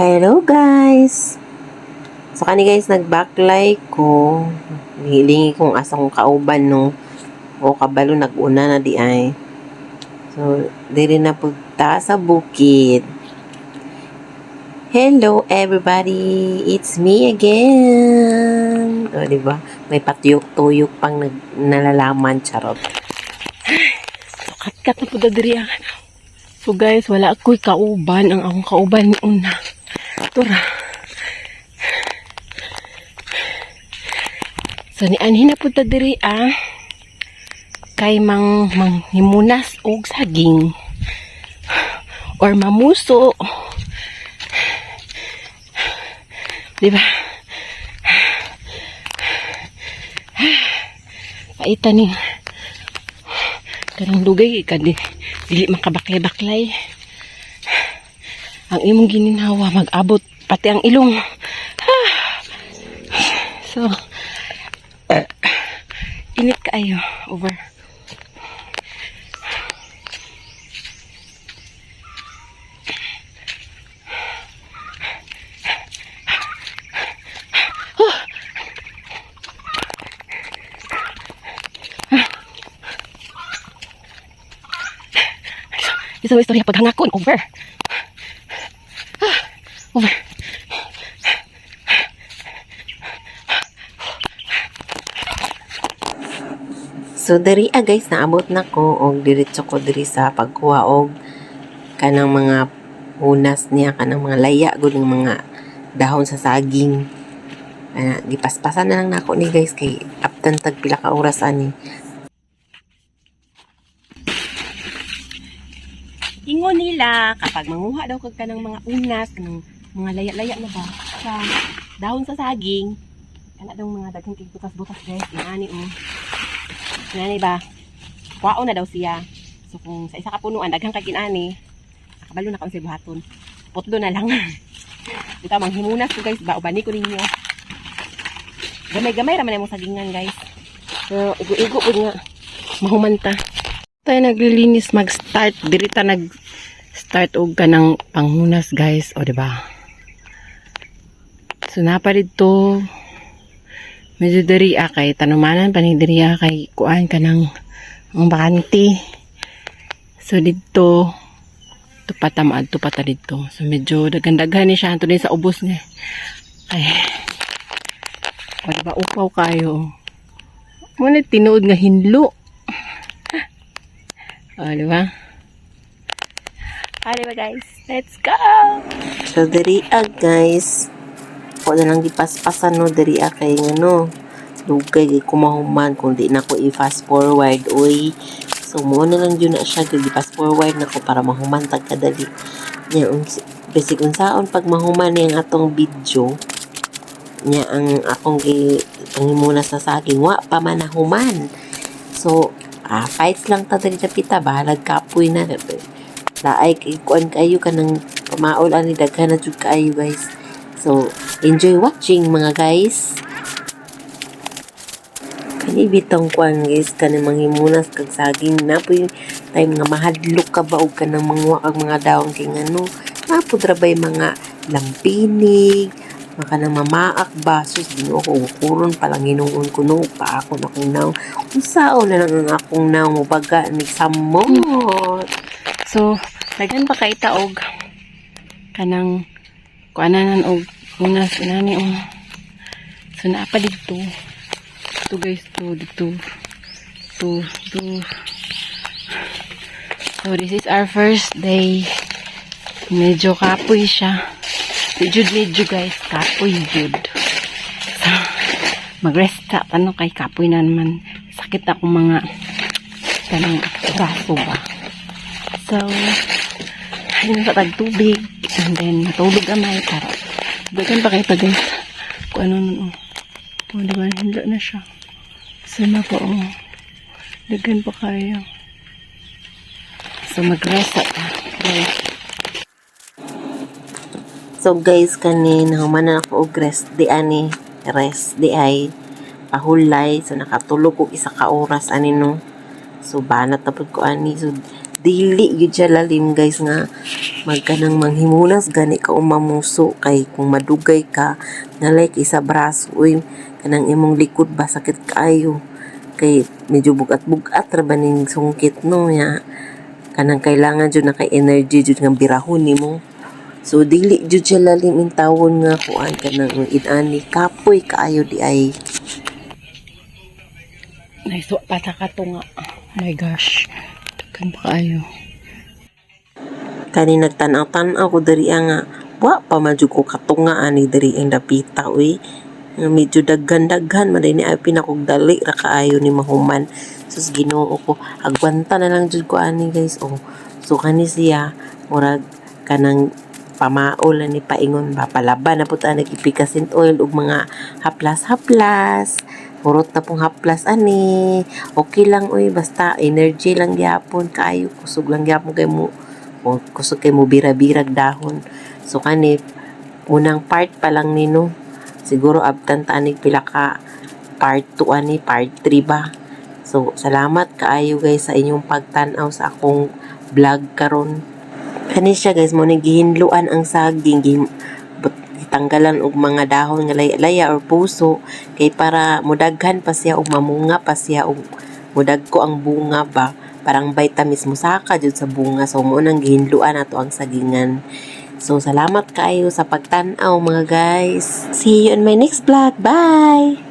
Hello guys! So kani guys, nag-backlight ko. Hilingi kong asang kauban no. O kabalo nag-una na di ay. So, diri na pugta sa bukid. Hello everybody! It's me again! O, di ba? May patuyok-tuyok pang nag nalalaman, charot. Kat-kat na po diri So guys, wala ako'y kauban. Ang akong kauban ni una. Tura. So ni anhin na po diri ah. Kay mang manghimunas og saging. Or mamuso. Di ba? Paita ni kanang dugay kadi dili makabaklay-baklay ang imong gininhawa mag-abot pati ang ilong. So uh, init kaayo. Over. Isang istorya paghangakon. Over. Ah, over So diri ah guys, naabot na ko og diretso ko diri sa pagkuha og kanang mga unas niya kanang mga laya gud ng mga dahon sa saging. Ana, gipaspasan na lang nako ni guys kay aptan tag pila ka oras ani. ingon nila kapag manguha daw kag kanang mga unas kanang mga laya-laya na ba? Sa dahon sa saging. Kana daw mga daghang kay butas-butas guys. Inani oh. Inani ba? Kwao na daw siya. So kung sa isa ka punuan daghang kay kinani nakabalo na kaon sa buhaton putlo na lang. Dito manghimunas ko guys. Ba ubani ko ninyo. Gamay-gamay raman yung sagingan guys. So igo-igo po nga. Mahumanta. Tayo naglilinis mag-start. Dirita nag start og kanang panghunas guys. O di ba so napa dito medyo diri kay tanumanan pa ni diri kay kuan kanang ang bakanti so dito tupata maad tupata dito. So medyo daghan-daghan ni siya. Anto din sa ubos niya. Ay. O di ba upaw kayo. Muna tinuod nga hinlo. O, di ba? O, di ba guys? Let's go! So diri ah guys, ko na lang gipaspasan no diri ah kay ngano. Dugay kay kumahuman kung di na ko i-fast forward oy. So mo na lang yun na siya fast forward na ko para mahuman tag kadali. Nya basic unsaon pag mahuman ni atong video nya ang akong gi pangimunas sa saging wa pa man nahuman. So ah, fights lang ta sa pita bahalag kapoy na laay kay kuan kayo kanang pamaol ani daghan na jud kaayo guys. So enjoy watching mga guys. Kani bitong kuan guys. Kanang manghimunas kag saging. Na po yung time nga mahadlok ka ba og kanang mga kag mga dahon kay ngano napudra bay mga lampinig? Maka nang mamaak ba? Sus ginoo ko ukuron palang hinuon ko no? Pa ako na kong naw usaon na lang ang akong naw mo baga ni samot? So, daghan pa kay taog kanang kuananan og unas inani og so naa pa dito. To guys to dito. To to. So this is our first day. Medyo kapoy siya. Medyo medyo guys kapoy jud so mag-rest ta ano kay kapoy na naman. Sakit ako mga kanang braso ba? So, ayun sa tagtubig. And then, natulog amay para. Dagan pa kayo pa guys. Kung ano nun. Oh, oh diba? Hila na siya. Sana po, oh. Dagan pa kayo. So, mag-rest at guys. So guys kanin human na ako og rest di ani rest di ay pahulay so nakatulog ko isa ka oras ani no so banat tapod ko ani so dili gyud siya lalim guys nga magkanang manghimunas gani ka umamuso kay kung madugay ka nalay kay sa braso uy kanang imong likod ba sakit kaayo kay medyo bugat-bugat ra ba ning sungkit no ya kanang kailangan jud na kay energy jud nga birahon nimo so dili jud siya lalim in tawon nga kuan kanang inani kapoy kaayo di ay Naiswa pa ta ka to. Oh my gosh. Pa kayo. kani nagtanaw-tanaw ko diri nga wa pa man jud ko katunga ani diri ang dapita uy. Nga medyo daghan-daghan man ni ay pinakugdali ra kaayo ni mahuman. Sus Ginoo ko agwanta na lang jud ko ani guys. Oh so kani siya murag kanang pamaol ni paingon ba palaban na pud nagipikasin oil ug mga haplas-haplas Purot na pong haplas ani. Okay lang uy basta energy lang gyapon kaayo kusog lang gyapon kay mo kusog kay mo birabirag dahon. So kani unang part pa lang nino. Siguro abtan tanig pila ka part 2 ani, part 3 ba. So salamat kaayo guys sa inyong pagtan-aw sa akong vlog karon. Kani siya guys mo gihinluan ang saging gi but- tanggalan og mga dahon nga laya or puso kay para mudaghan pa siya og mamunga pa siya og mudag ko ang bunga ba. Parang vitamins mo saka jud sa bunga. So mo nang gihinluan ato ang sagingan. So salamat kaayo sa pagtan-aw mga guys. See you in my next vlog. Bye